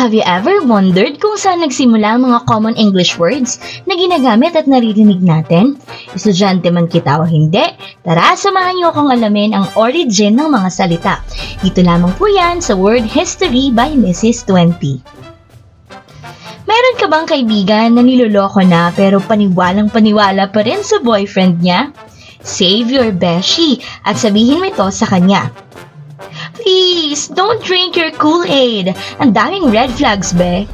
Have you ever wondered kung saan nagsimula ang mga common English words na ginagamit at naririnig natin? Estudyante man kita o hindi, tara samahan niyo akong alamin ang origin ng mga salita. Dito lamang po yan sa Word History by Mrs. 20. Meron ka bang kaibigan na niloloko na pero paniwalang paniwala pa rin sa boyfriend niya? Save your beshi at sabihin mo ito sa kanya. Please, don't drink your Kool-Aid. Ang daming red flags, be.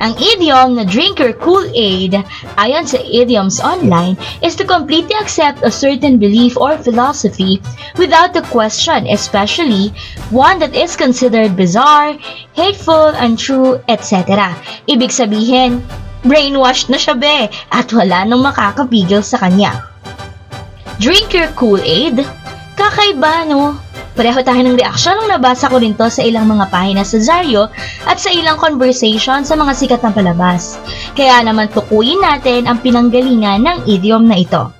Ang idiom na drink your Kool-Aid, ayon sa idioms online, is to completely accept a certain belief or philosophy without a question, especially one that is considered bizarre, hateful, untrue, etc. Ibig sabihin, brainwashed na siya be at wala nang makakapigil sa kanya. Drink your Kool-Aid? Kakaiba, no? Pareho tayo ng reaksyon nung nabasa ko rin to sa ilang mga pahina sa Zaryo at sa ilang conversation sa mga sikat na palabas. Kaya naman tukuyin natin ang pinanggalingan ng idiom na ito.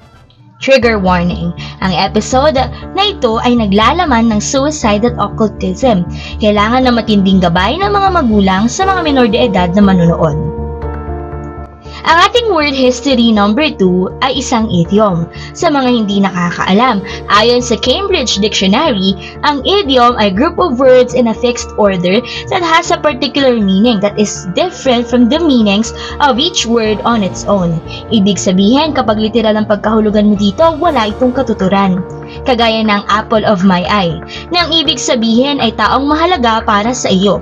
Trigger warning. Ang episode na ito ay naglalaman ng suicide at occultism. Kailangan na matinding gabay ng mga magulang sa mga minor de edad na manunood. Ang ating word history number 2 ay isang idiom. Sa mga hindi nakakaalam, ayon sa Cambridge Dictionary, ang idiom ay group of words in a fixed order that has a particular meaning that is different from the meanings of each word on its own. Ibig sabihin, kapag literal ang pagkahulugan mo dito, wala itong katuturan. Kagaya ng apple of my eye, na ang ibig sabihin ay taong mahalaga para sa iyo.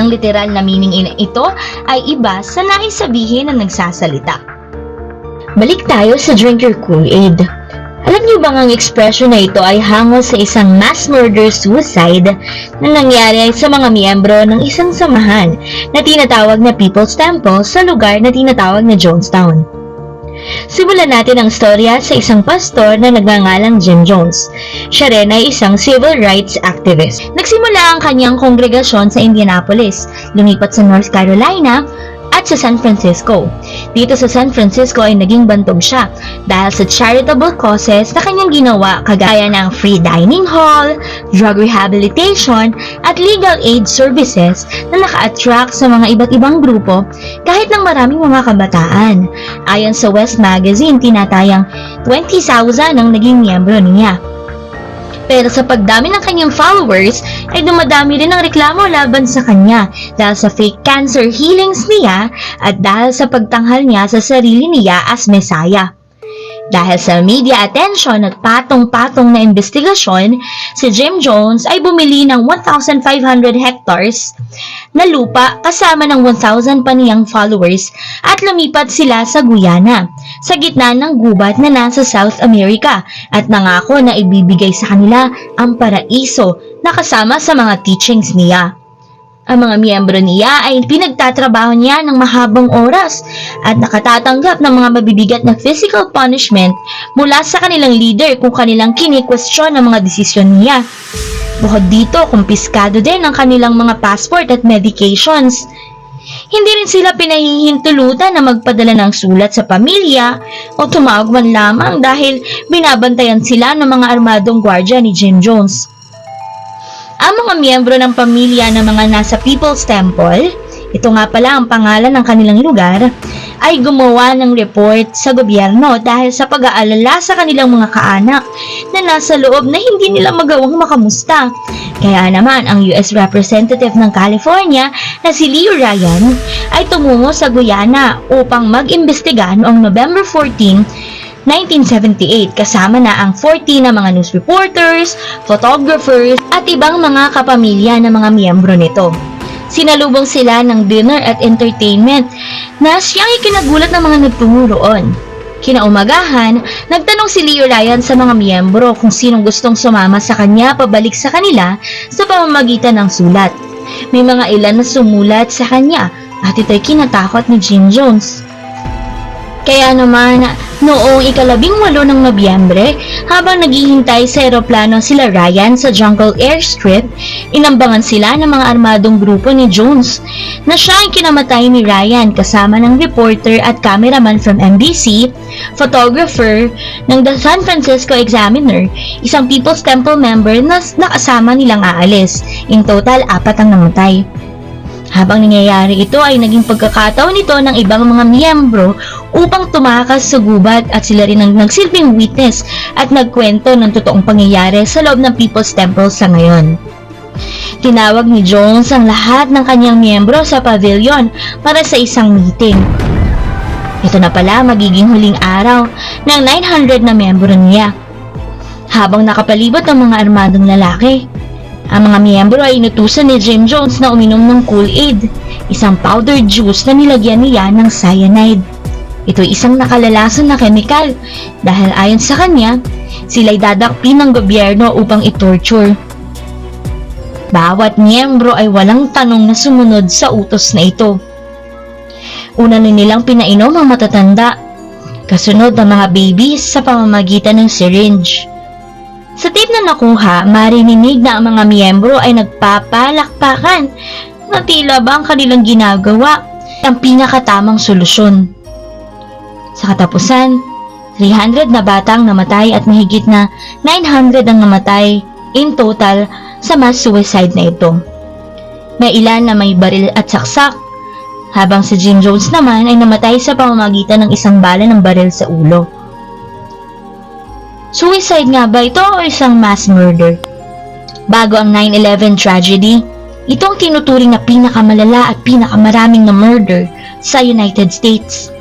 Ang literal na meaning in ito ay iba sa nais sabihin ng nagsasalita. Balik tayo sa Drink Your Kool-Aid. Alam niyo bang ang expression na ito ay hango sa isang mass murder suicide na nangyari sa mga miyembro ng isang samahan na tinatawag na People's Temple sa lugar na tinatawag na Jonestown. Simulan natin ang storya sa isang pastor na nagngangalang Jim Jones. Siya rin ay isang civil rights activist. Nagsimula ang kanyang kongregasyon sa Indianapolis, lumipat sa North Carolina, at sa San Francisco. Dito sa San Francisco ay naging bantog siya dahil sa charitable causes na kanyang ginawa kagaya ng free dining hall, drug rehabilitation, at legal aid services na naka-attract sa mga iba't ibang grupo kahit ng maraming mga kabataan. Ayon sa West Magazine, tinatayang 20,000 ang naging miyembro niya. Pero sa pagdami ng kanyang followers, ay dumadami rin ang reklamo laban sa kanya dahil sa fake cancer healings niya at dahil sa pagtanghal niya sa sarili niya as Messiah. Dahil sa media attention at patong-patong na investigasyon, si Jim Jones ay bumili ng 1,500 hectares na lupa kasama ng 1,000 pa niyang followers at lumipat sila sa Guyana, sa gitna ng gubat na nasa South America at nangako na ibibigay sa kanila ang paraiso na kasama sa mga teachings niya. Ang mga miyembro niya ay pinagtatrabaho niya ng mahabang oras at nakatatanggap ng mga mabibigat na physical punishment mula sa kanilang leader kung kanilang kini-question ang mga desisyon niya. Bukod dito, kumpiskado din ang kanilang mga passport at medications. Hindi rin sila pinahihintulutan na magpadala ng sulat sa pamilya o tumawag man lamang dahil binabantayan sila ng mga armadong gwardya ni Jim Jones. Ang mga miyembro ng pamilya ng mga nasa People's Temple, ito nga pala ang pangalan ng kanilang lugar, ay gumawa ng report sa gobyerno dahil sa pag-aalala sa kanilang mga kaanak na nasa loob na hindi nila magawang makamusta. Kaya naman ang US Representative ng California na si Leo Ryan ay tumungo sa Guyana upang mag-imbestiga noong November 14 1978 kasama na ang 40 na mga news reporters, photographers at ibang mga kapamilya ng mga miyembro nito. Sinalubong sila ng dinner at entertainment na siyang ikinagulat ng mga nagtungo roon. Kinaumagahan, nagtanong si Leo Ryan sa mga miyembro kung sinong gustong sumama sa kanya pabalik sa kanila sa pamamagitan ng sulat. May mga ilan na sumulat sa kanya at ito'y kinatakot ni Jim Jones. Kaya naman, noong ikalabing walo ng Nobyembre, habang naghihintay sa eroplano sila Ryan sa Jungle Airstrip, inambangan sila ng mga armadong grupo ni Jones, na siya ang kinamatay ni Ryan kasama ng reporter at cameraman from NBC, photographer ng The San Francisco Examiner, isang People's Temple member na nakasama nilang aalis. In total, apat ang namatay. Habang nangyayari ito ay naging pagkakataon ito ng ibang mga miyembro upang tumakas sa gubat at sila rin ang nagsilbing witness at nagkwento ng totoong pangyayari sa loob ng People's Temple sa ngayon. Tinawag ni Jones ang lahat ng kanyang miyembro sa pavilion para sa isang meeting. Ito na pala magiging huling araw ng 900 na miyembro niya. Habang nakapalibot ang mga armadong lalaki, ang mga miyembro ay inutusan ni Jim Jones na uminom ng Kool-Aid, isang powdered juice na nilagyan niya ng cyanide. Ito ay isang nakalalason na kemikal dahil ayon sa kanya, sila'y dadakpin ng gobyerno upang itorture. Bawat miyembro ay walang tanong na sumunod sa utos na ito. Una na nilang pinainom ang matatanda, kasunod ang mga babies sa pamamagitan ng syringe. Sa tape na nakuha, marinig na ang mga miyembro ay nagpapalakpakan na tila ba ang kanilang ginagawa ang pinakatamang solusyon. Sa katapusan, 300 na batang namatay at mahigit na 900 ang namatay in total sa mass suicide na ito. May ilan na may baril at saksak, habang si Jim Jones naman ay namatay sa pamamagitan ng isang bala ng baril sa ulo. Suicide nga ba ito o isang mass murder? Bago ang 9-11 tragedy, ito ang tinuturing na pinakamalala at pinakamaraming na murder sa United States.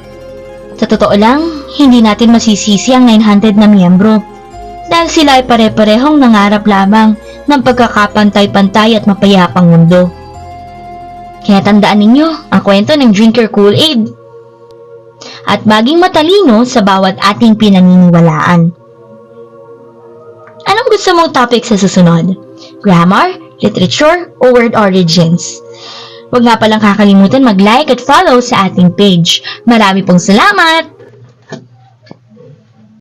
Sa totoo lang, hindi natin masisisi ang 900 na miyembro dahil sila ay pare-parehong nangarap lamang ng pagkakapantay-pantay at mapayapang mundo. Kaya tandaan ninyo ang kwento ng Drinker Kool-Aid at maging matalino sa bawat ating pinaniniwalaan. Anong gusto mong topic sa susunod? Grammar, literature, o word origins? Huwag nga palang kakalimutan mag-like at follow sa ating page. Marami pong salamat!